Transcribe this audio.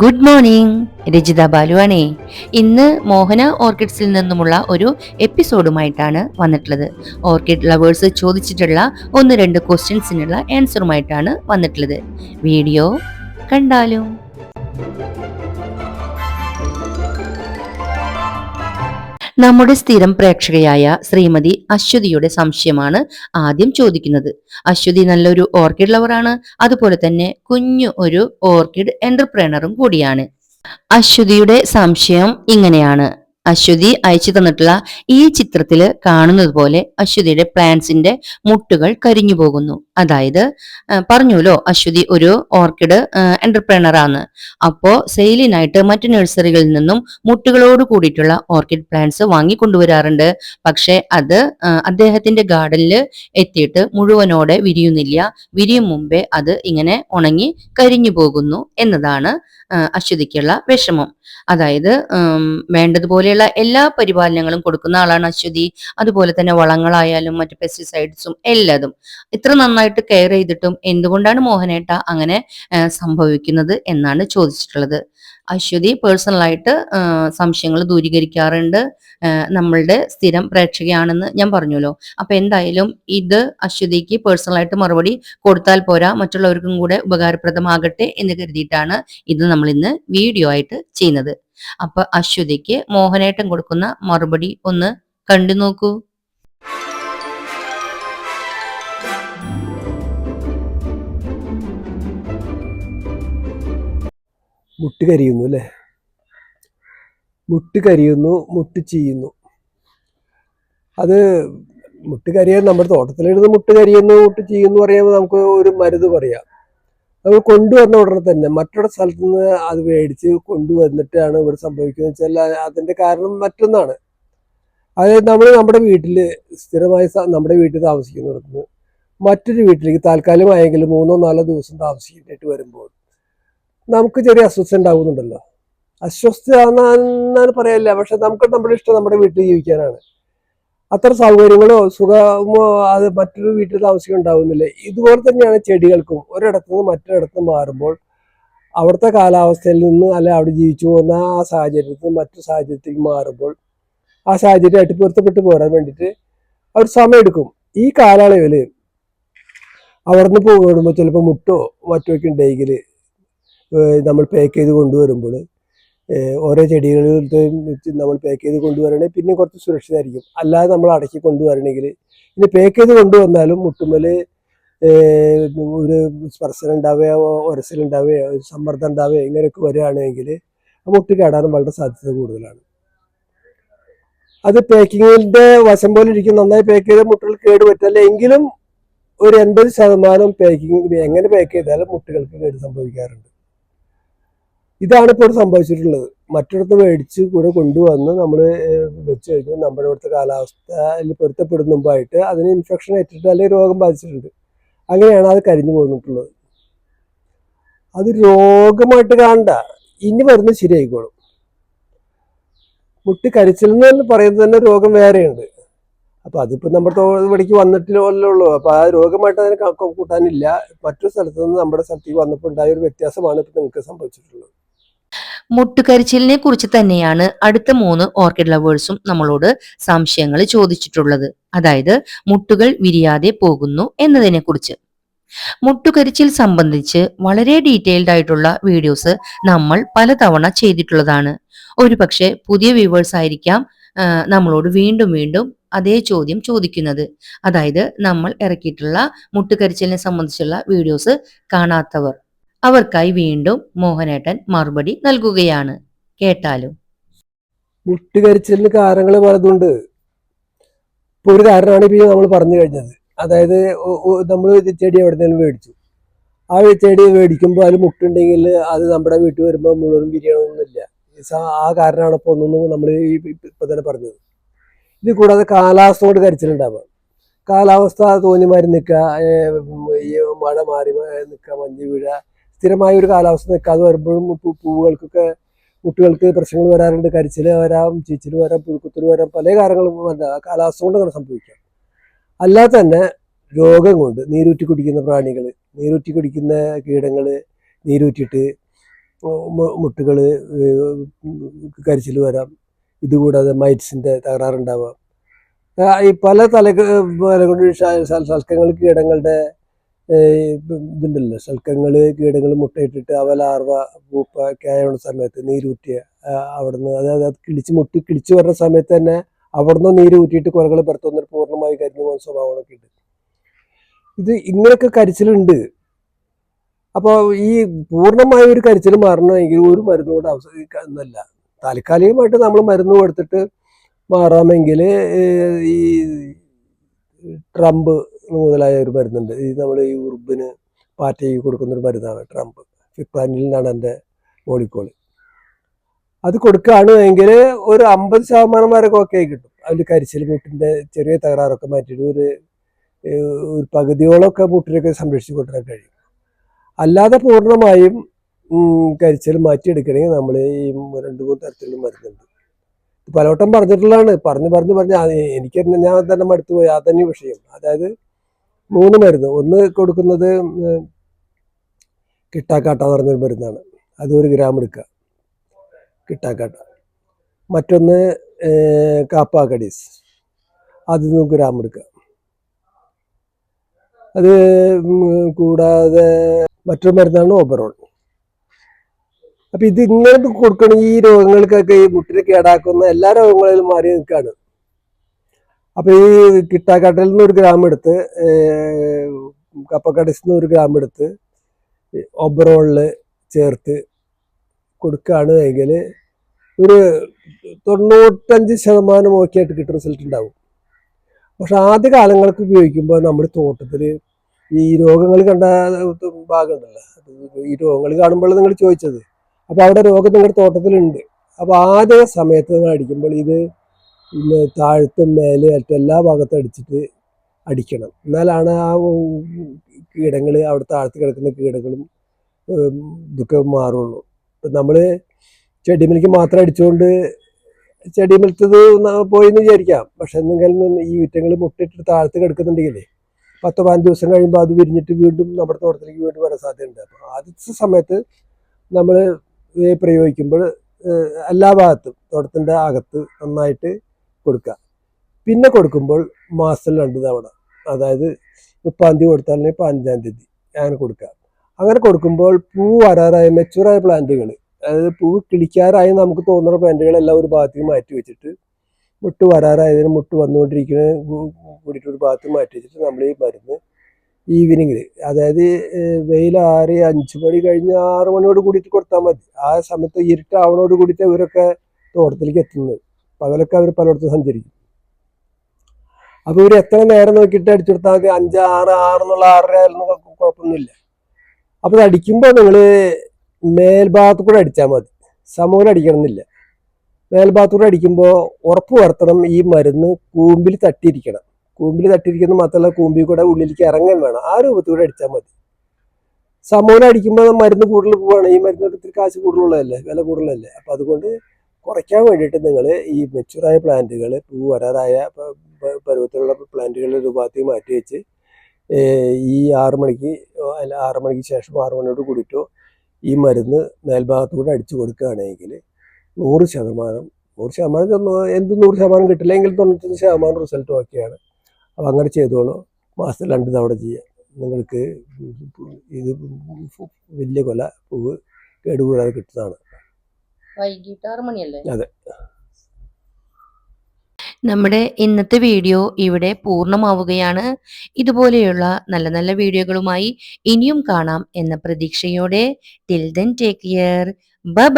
Good morning Rajitha ബാലുവാണേ. ഇന്ന് മോഹന ഓർക്കിഡ്സിൽ നിന്നുമുള്ള ഒരു എപ്പിസോഡുമായിട്ടാണ് വന്നിട്ടുള്ളത്. ഓർക്കിഡ് ലവേഴ്സ് ചോദിച്ചിട്ടുള്ള ഒന്ന് രണ്ട് ക്വസ്റ്റ്യൻസിനുള്ള ആൻസറുമായിട്ടാണ് വന്നിട്ടുള്ളത്. വീഡിയോ കണ്ടാലും നമ്മുടെ സ്ഥിരം പ്രേക്ഷകയായ ശ്രീമതി അശ്വതിയുടെ സംശയമാണ് ആദ്യം ചോദിക്കുന്നത്. അശ്വതി നല്ലൊരു ഓർക്കിഡ് ലവറാണ് അതുപോലെ തന്നെ കുഞ്ഞു ഒരു ഓർക്കിഡ് എന്റർപ്രണറും കൂടിയാണ്. അശ്വതിയുടെ സംശയം ഇങ്ങനെയാണ്. അശ്വതി അയച്ചു തന്നിട്ടുള്ള ഈ ചിത്രത്തിൽ കാണുന്നത് പോലെ അശ്വതിയുടെ പ്ലാന്റ്സിന്റെ മുട്ടുകൾ കരിഞ്ഞു പോകുന്നു. അതായത് പറഞ്ഞുല്ലോ അശ്വതി ഒരു ഓർക്കിഡ് എന്റർപ്രണർ ആണ്. അപ്പോ സെയിലിനായിട്ട് മറ്റു നഴ്സറികളിൽ നിന്നും മുട്ടുകളോട് കൂടിയിട്ടുള്ള ഓർക്കിഡ് പ്ലാന്റ്സ് വാങ്ങിക്കൊണ്ടുവരാറുണ്ട്. പക്ഷെ അത് അദ്ദേഹത്തിന്റെ ഗാർഡനിൽ എത്തിയിട്ട് മുഴുവനോടെ വിരിയുന്നില്ല. വിരിയും മുമ്പേ അത് ഇങ്ങനെ ഉണങ്ങി കരിഞ്ഞു പോകുന്നു എന്നതാണ് അശ്വതിക്കുള്ള വിഷമം. അതായത് ഉം, വേണ്ടതുപോലെയുള്ള എല്ലാ പരിപാലനങ്ങളും കൊടുക്കുന്ന ആളാണ് അശ്വതി. അതുപോലെ തന്നെ വളങ്ങളായാലും മറ്റു പെസ്റ്റിസൈഡ്സും എല്ലാതും. ഇത്ര നന്നായിട്ട് കെയർ ചെയ്തിട്ടും എന്തുകൊണ്ടാണ് മോഹനേട്ട അങ്ങനെ സംഭവിക്കുന്നത് എന്നാണ് ചോദിച്ചിട്ടുള്ളത്. അശ്വതി പേഴ്സണലായിട്ട് സംശയങ്ങൾ ദൂരീകരിക്കാറുണ്ട്. നമ്മളുടെ സ്ഥിരം പ്രേക്ഷകയാണെന്ന് ഞാൻ പറഞ്ഞല്ലോ അപ്പൊ എന്തായാലും ഇത് അശ്വതിക്ക് പേഴ്സണലായിട്ട് മറുപടി കൊടുത്താൽ പോരാ മറ്റുള്ളവർക്കും കൂടെ ഉപകാരപ്രദമാകട്ടെ എന്ന് കരുതിയിട്ടാണ് ഇത് നമ്മൾ ഇന്ന് വീഡിയോ ആയിട്ട് ചെയ്യുന്നത്. അപ്പൊ അശ്വതിക്ക് മോഹനേട്ടൻ കൊടുക്കുന്ന മറുപടി ഒന്ന് കണ്ടു നോക്കൂ. മുട്ട് കരിയുന്നു അല്ലേ? മുട്ട് കരിയുന്നു മുട്ട് ചീയുന്നു. അത് മുട്ട് കരിയാൻ നമ്മുടെ തോട്ടത്തിലിരുന്ന് മുട്ട് കരിയുന്നു മുട്ട് ചെയ്യുന്നു പറയുമ്പോൾ നമുക്ക് ഒരു മരുന്ന് പറയാം. നമ്മൾ കൊണ്ടുവന്ന ഉടനെ തന്നെ മറ്റൊരു സ്ഥലത്ത് നിന്ന് അത് മേടിച്ച് കൊണ്ടുവന്നിട്ടാണ് ഇവിടെ സംഭവിക്കുന്നത് വെച്ചാൽ അതിന്റെ കാരണം മറ്റൊന്നാണ്. അതായത് നമ്മൾ നമ്മുടെ വീട്ടിൽ സ്ഥിരമായി നമ്മുടെ വീട്ടിൽ താമസിക്കുന്നിടത്ത് മറ്റൊരു വീട്ടിലേക്ക് താൽക്കാലികമായെങ്കിലും മൂന്നോ നാലോ ദിവസം താമസിക്കാനായിട്ട് വരുമ്പോൾ നമുക്ക് ചെറിയ അസ്വസ്ഥ ഉണ്ടാകുന്നുണ്ടല്ലോ അസ്വസ്ഥ എന്നാണ് പറയല്ല പക്ഷെ നമുക്ക് നമ്മുടെ ഇഷ്ടം നമ്മുടെ വീട്ടിൽ ജീവിക്കാനാണ്. അത്ര സൗകര്യങ്ങളോ സുഖമോ അത് മറ്റൊരു വീട്ടിൽ താമസിക്കാൻ ഉണ്ടാവുന്നില്ല. ഇതുപോലെ തന്നെയാണ് ചെടികൾക്കും. ഒരിടത്തു നിന്ന് മറ്റൊരിടത്ത് മാറുമ്പോൾ അവിടുത്തെ കാലാവസ്ഥയിൽ നിന്ന് അല്ലെ അവിടെ ജീവിച്ചു പോകുന്ന ആ സാഹചര്യത്തിൽ നിന്ന് മറ്റു സാഹചര്യത്തിലേക്ക് മാറുമ്പോൾ ആ സാഹചര്യമായിട്ട് പൊരുത്തപ്പെട്ട് പോരാൻ വേണ്ടിയിട്ട് അവർ സമയമെടുക്കും ഈ കാലയളവിൽ അവിടെ നിന്ന് പോകുമ്പോൾ ചിലപ്പോൾ മുട്ടോ മറ്റോ ഒക്കെ ഉണ്ടെങ്കിൽ നമ്മൾ പാക്ക് ചെയ്ത് കൊണ്ടുവരുമ്പോൾ ഓരോ ചെടികളിലത്തെ വെച്ച് നമ്മൾ പാക്ക് ചെയ്ത് കൊണ്ടുവരണേ പിന്നെ കുറച്ച് സുരക്ഷിതമായിരിക്കും. അല്ലാതെ നമ്മൾ അടക്കി കൊണ്ടുവരണമെങ്കിൽ ഇനി പാക്ക് ചെയ്ത് കൊണ്ടുവന്നാലും മുട്ടുമ്മൽ ഒരു സ്പർശനം ഉണ്ടാവുകയോ ഒരസലുണ്ടാവുകയോ ഒരു സമ്മർദ്ദം ഉണ്ടാവുകയോ ഇങ്ങനെയൊക്കെ വരികയാണെങ്കിൽ മുട്ട് കേടാനും വളരെ സാധ്യത കൂടുതലാണ്. അത് പാക്കിങ്ങിന്റെ വശം പോലെ ഇരിക്കും. നന്നായി പാക്ക് ചെയ്ത മുട്ടകൾ കേട് പറ്റില്ല എങ്കിലും ഒരു എൺപത് ശതമാനം പാക്കിങ് എങ്ങനെ പാക്ക് ചെയ്താലും മുട്ടുകൾക്ക് കേട് സംഭവിക്കാറുണ്ട്. ഇതാണ് ഇപ്പോൾ സംഭവിച്ചിട്ടുള്ളത്. മറ്റിടത്ത് മേടിച്ച് കൂടെ കൊണ്ടുവന്ന് നമ്മൾ വെച്ച് കഴിഞ്ഞാൽ നമ്മുടെ ഇവിടുത്തെ കാലാവസ്ഥയിൽ പൊരുത്തപ്പെടുന്ന മുമ്പായിട്ട് അതിന് ഇൻഫെക്ഷൻ ഏറ്റിട്ട് അല്ലെങ്കിൽ രോഗം ബാധിച്ചിട്ടുണ്ട്. അങ്ങനെയാണ് അത് കരിഞ്ഞു പോന്നിട്ടുള്ളത്. അത് രോഗമായിട്ട് കാണണ്ട. ഇനി വരുന്നത് ശരിയായിക്കോളും. മുട്ടി കരിച്ചിൽ എന്ന് പറയുന്നത് തന്നെ രോഗം വേറെയുണ്ട്. അപ്പോൾ അതിപ്പോൾ നമ്മുടെ തോടിക്ക് വന്നിട്ടില്ലല്ലോ ഉള്ളൂ. അപ്പൊ ആ രോഗമായിട്ട് അതിനെ കൂട്ടാനില്ല. മറ്റൊരു സ്ഥലത്ത് നിന്ന് നമ്മുടെ സ്ഥലത്തേക്ക് വന്നപ്പോൾ ഉണ്ടായ ഒരു വ്യത്യാസമാണ് ഇപ്പം നിങ്ങൾക്ക് സംഭവിച്ചിട്ടുള്ളത്. മുട്ടുകരിച്ചിലിനെ കുറിച്ച് തന്നെയാണ് അടുത്ത മൂന്ന് ഓർക്കിഡ് ലവേഴ്സും നമ്മളോട് സംശയങ്ങൾ ചോദിച്ചിട്ടുള്ളത്. അതായത് മുട്ടുകൾ വിരിയാതെ പോകുന്നു എന്നതിനെ കുറിച്ച്. മുട്ടുകരിച്ചിൽ സംബന്ധിച്ച് വളരെ ഡീറ്റെയിൽഡ് ആയിട്ടുള്ള വീഡിയോസ് നമ്മൾ പലതവണ ചെയ്തിട്ടുള്ളതാണ്. ഒരുപക്ഷെ പുതിയ വ്യൂവേഴ്സ് ആയിരിക്കാം നമ്മളോട് വീണ്ടും വീണ്ടും അതേ ചോദ്യം ചോദിക്കുന്നത്. അതായത് നമ്മൾ ഇറക്കിയിട്ടുള്ള മുട്ടുകരിച്ചിലിനെ സംബന്ധിച്ചുള്ള വീഡിയോസ് കാണാത്തവർ. അവർക്കായി വീണ്ടും മോഹനേട്ടൻ മറുപടി നൽകുകയാണ്. കേട്ടാലും? മുട്ടുകരിച്ചിലിന് കാരണങ്ങൾ പലതുണ്ട്. ഇപ്പൊ ഒരു കാരണമാണ് ഇപ്പൊ നമ്മൾ പറഞ്ഞു കഴിഞ്ഞത്. അതായത് നമ്മൾ ചെടി എവിടെന്നെങ്കിലും മേടിച്ചു. ആ ചെടി മേടിക്കുമ്പോൾ അതിൽ മുട്ടുണ്ടെങ്കിൽ അത് നമ്മുടെ വീട്ടിൽ വരുമ്പോൾ മുഴുവൻ ബിരിയാണൊന്നുമില്ല ആ കാരണമാണ് ഇപ്പോൾ ഒന്നൊന്നും നമ്മൾ ഇപ്പൊ തന്നെ പറഞ്ഞത്. ഇത് കൂടാതെ കാലാവസ്ഥ കൊണ്ട് കരിച്ചിലുണ്ടാവുക കാലാവസ്ഥ തോന്നിമാരി നിൽക്കുക മഴ മാറി നിൽക്കുക മഞ്ഞ് വീഴുക സ്ഥിരമായ ഒരു കാലാവസ്ഥ നിൽക്കാതെ വരുമ്പോഴും പൂവുകൾക്കൊക്കെ കുട്ടികൾക്ക് പ്രശ്നങ്ങൾ വരാറുണ്ട്. കരിച്ചിൽ വരാം ചീച്ചിൽ വരാം പുഴുക്കുത്തിൽ വരാം പല കാര്യങ്ങളും കാലാവസ്ഥ കൊണ്ട് അങ്ങനെ സംഭവിക്കാം. അല്ലാതെ തന്നെ രോഗം കൊണ്ട് നീരൂറ്റി കുടിക്കുന്ന പ്രാണികൾ നീരൂറ്റി കുടിക്കുന്ന കീടങ്ങൾ നീരൂറ്റിയിട്ട് മുട്ടുകൾ കരിച്ചിൽ വരാം. ഇതുകൂടാതെ മൈറ്റ്സിന്റെ തകരാറുണ്ടാവാം. ഈ പല തല തലകൊണ്ട് കീടങ്ങളുടെ ഇതുണ്ടല്ലോ ശൽക്കങ്ങൾ കീടങ്ങൾ മുട്ടയിട്ടിട്ട് അവ ലാർവ പൂപ്പ ഒക്കെ ആയുള്ള സമയത്ത് നീരൂറ്റിയ അവിടുന്ന് അതായത് അത് കിളിച്ച് മുട്ടി കിളിച്ച് വരുന്ന സമയത്ത് തന്നെ അവിടുന്ന് നീര് ഊറ്റിയിട്ട് കുരകൾ പുറത്തുനിന്ന് പൂർണമായി കരിഞ്ഞു പോകുന്ന സ്വഭാവങ്ങളൊക്കെ ഉണ്ട്. ഇത് ഇങ്ങനെയൊക്കെ കരിച്ചിലുണ്ട്. അപ്പോൾ ഈ പൂർണമായ ഒരു കരിച്ചിൽ മാറണമെങ്കിൽ ഒരു മരുന്ന് കൊണ്ട് അവസാനിക്കുന്നല്ല താൽക്കാലികമായിട്ട് നമ്മൾ മരുന്ന് കൊടുത്തിട്ട് മാറാമെങ്കിൽ ഈ ട്രംപ് മുതലായ ഒരു മരുന്നുണ്ട്. ഈ നമ്മൾ ഈ ഉറുബിന് പാറ്റയ്ക്ക് കൊടുക്കുന്ന ഒരു മരുന്നാണ് ട്രംപ്. ഫിപ്രാനിൽ നിന്നാണ് എന്റെ മോളിക്കോൾ. അത് കൊടുക്കുകയാണ് എങ്കിൽ ഒരു അമ്പത് ശതമാനം വരെ ഒക്കെ കിട്ടും. അതിൽ കരിച്ചിൽ മുട്ടിന്റെ ചെറിയ തകരാറൊക്കെ മാറ്റിയിട്ട് ഒരു ഒരു പകുതിയോളമൊക്കെ മുട്ടിനൊക്കെ സംരക്ഷിച്ച് കൊണ്ടുവരാൻ കഴിയും. അല്ലാതെ പൂർണമായും കരിച്ചൽ മാറ്റിയെടുക്കണമെങ്കിൽ നമ്മൾ ഈ രണ്ട് മൂന്ന് തരത്തിലുള്ള മരുന്നുണ്ട്. പലവട്ടം പറഞ്ഞിട്ടുള്ളതാണ്. പറഞ്ഞ് പറഞ്ഞ് പറഞ്ഞ് എനിക്ക് തന്നെ ഞാൻ തന്നെ മടുത്തു പോയി അത് തന്നെ വിഷയം. അതായത് മൂന്ന് മരുന്ന്. ഒന്ന് കൊടുക്കുന്നത് കിട്ടാക്കാട്ട എന്ന് പറഞ്ഞൊരു മരുന്നാണ്. അത് ഒരു ഗ്രാം എടുക്കുക. കിട്ടാക്കാട്ട. മറ്റൊന്ന് കാപ്പാക്കടീസ് അത് നമുക്ക് ഗ്രാം എടുക്കുക. അത് കൂടാതെ മറ്റൊരു മരുന്നാണ് ഓബറോൾ. അപ്പം ഇത് ഇങ്ങനെ കൊടുക്കണം ഈ രോഗങ്ങൾക്കൊക്കെ ഈ മുട്ടിനെ കേടാക്കുന്ന എല്ലാ രോഗങ്ങളിലും മാറി നിൽക്കുകയാണ്. അപ്പൊ ഈ കിട്ടാക്കാട്ടിൽ നിന്ന് ഒരു ഗ്രാം എടുത്ത് കപ്പക്കടസിൽ നിന്ന് ഒരു ഗ്രാം എടുത്ത് ഒബറോളിൽ ചേർത്ത് കൊടുക്കുകയാണ് എങ്കിൽ ഒരു തൊണ്ണൂറ്റഞ്ച് ശതമാനം ഓക്കെ ആയിട്ട് കിട്ടുന്ന റിസൾട്ട് ഉണ്ടാവും. പക്ഷെ ആദ്യ കാലങ്ങൾക്ക് ഉപയോഗിക്കുമ്പോൾ നമ്മുടെ തോട്ടത്തിൽ ഈ രോഗങ്ങൾ കണ്ട ഭാഗമുണ്ടല്ലോ. ഈ രോഗങ്ങൾ കാണുമ്പോൾ നിങ്ങൾ ചോദിച്ചത്. അപ്പോൾ അവിടെ രോഗം നിങ്ങളുടെ തോട്ടത്തിലുണ്ട്. അപ്പോൾ ആദ്യ സമയത്ത് അടിക്കുമ്പോൾ ഇത് പിന്നെ താഴത്തും മേലെ എല്ലാ ഭാഗത്തും അടിച്ചിട്ട് അടിക്കണം. എന്നാലാണ് ആ കീടങ്ങൾ അവിടെ താഴ്ത്തി കിടക്കുന്ന കീടങ്ങളും ഇതൊക്കെ മാറുള്ളൂ. ഇപ്പം നമ്മൾ ചെടിമലിക്ക് മാത്രം അടിച്ചുകൊണ്ട് ചെടിമലത്തത് പോയി എന്ന് വിചാരിക്കാം. പക്ഷെ എന്തെങ്കിലും ഈ വിറ്റങ്ങൾ മുട്ടിട്ട് താഴത്ത് കിടക്കുന്നുണ്ടെങ്കിലേ പത്ത് പതിനഞ്ച് ദിവസം കഴിയുമ്പോൾ അത് വിരിഞ്ഞിട്ട് വീണ്ടും നമ്മുടെ തോട്ടത്തിലേക്ക് വീണ്ടും വരാൻ സാധ്യതയുണ്ട്. അപ്പോൾ ആദ്യത്തെ സമയത്ത് നമ്മൾ പ്രയോഗിക്കുമ്പോൾ എല്ലാ ഭാഗത്തും തോട്ടത്തിന്റെ അകത്ത് നന്നായിട്ട് കൊടുക്കുക. പിന്നെ കൊടുക്കുമ്പോൾ മാസത്തിൽ രണ്ട് തവണ അതായത് മുപ്പാം തീയതി കൊടുത്താൽ പതിനഞ്ചാം തീയതി അങ്ങനെ കൊടുക്കുക. അങ്ങനെ കൊടുക്കുമ്പോൾ പൂ വരാറായ മെച്ചൂറായ പ്ലാന്റുകൾ അതായത് പൂ കിളിക്കാറായി നമുക്ക് തോന്നുന്ന പ്ലാന്റുകളെല്ലാം ഒരു ഭാഗത്തേക്ക് മാറ്റി വെച്ചിട്ട് മുട്ട് വരാറായതിന് മുട്ട് വന്നുകൊണ്ടിരിക്കുന്ന കൂടിയിട്ട് ഒരു ഭാഗത്ത് മാറ്റി വെച്ചിട്ട് നമ്മൾ ഈ മരുന്ന് ഈവനിങ്ങിൽ അതായത് വെയിൽ ആറ് അഞ്ച് മണി കഴിഞ്ഞ് ആറ് മണിയോട് കൂടിയിട്ട് കൊടുത്താൽ മതി. ആ സമയത്ത് ഇരുട്ടാവണോട് കൂടിയിട്ട് ഇവരൊക്കെ തോട്ടത്തിലേക്ക് എത്തുന്നത്. പകലൊക്കെ അവർ പലയിടത്തും സഞ്ചരിക്കും. അപ്പോൾ ഇവർ എത്ര നേരം നോക്കിയിട്ട് അടിച്ചെടുത്താൽ അഞ്ച് ആറ് ആറ് എന്നുള്ള ആറര ആയാലും കുഴപ്പമൊന്നുമില്ല. അപ്പോൾ അടിക്കുമ്പോൾ നിങ്ങൾ മേൽഭാഗത്ത് കൂടെ അടിച്ചാൽ മതി. സമൂലം അടിക്കണമെന്നില്ല. മേൽഭാഗത്തൂടെ അടിക്കുമ്പോൾ ഉറപ്പ് വരുത്തണം. ഈ മരുന്ന് കൂമ്പിൽ തട്ടിയിരിക്കണം. കൂമ്പിൽ തട്ടിയിരിക്കുന്ന മാത്രമല്ല കൂമ്പിൽ കൂടെ ഉള്ളിലേക്ക് ഇറങ്ങാൻ വേണം. ആ രൂപത്തിൽ കൂടെ അടിച്ചാൽ മതി. സമൂലം അടിക്കുമ്പോൾ മരുന്ന് കൂടുതൽ പോവാണ്. ഈ മരുന്ന് ഒത്തിരി കാശ് കൂടുതലുള്ളതല്ലേ? വില കൂടുതലല്ലേ? അപ്പം അതുകൊണ്ട് കുറയ്ക്കാൻ വേണ്ടിയിട്ട് നിങ്ങൾ ഈ മെച്ചൂറായ പ്ലാന്റുകൾ പൂ വരാതായ പരുവത്തിലുള്ള പ്ലാന്റുകളുടെ രൂപത്തിൽ മാറ്റി വെച്ച് ഈ ആറ് മണിക്ക് അല്ല ആറ് മണിക്ക് ശേഷം ആറ് മണിയോട് കൂടിയിട്ടോ ഈ മരുന്ന് മേൽഭാഗത്തൂടെ അടിച്ചു കൊടുക്കുകയാണെങ്കിൽ നൂറ് ശതമാനം നൂറ് ശതമാനം എന്ത് നൂറ് ശതമാനം കിട്ടില്ലെങ്കിൽ തൊണ്ണൂറ്റഞ്ച് ശതമാനം റിസൾട്ട് ഓക്കെയാണ് അപ്പോൾ അങ്ങനെ ചെയ്തോളൂ. മാസത്തിൽ രണ്ട് തവണ ചെയ്യാം. നിങ്ങൾക്ക് ഇത് വലിയ കൊല പൂവ് കേടുകൂടാതെ കിട്ടുന്നതാണ്. വൈകിട്ട് ആറ് മണിയല്ലേ അതെ. നമ്മുടെ ഇന്നത്തെ വീഡിയോ ഇവിടെ പൂർണമാവുകയാണ്. ഇതുപോലെയുള്ള നല്ല നല്ല വീഡിയോകളുമായി ഇനിയും കാണാം എന്ന പ്രതീക്ഷയോടെ. Till then take care bye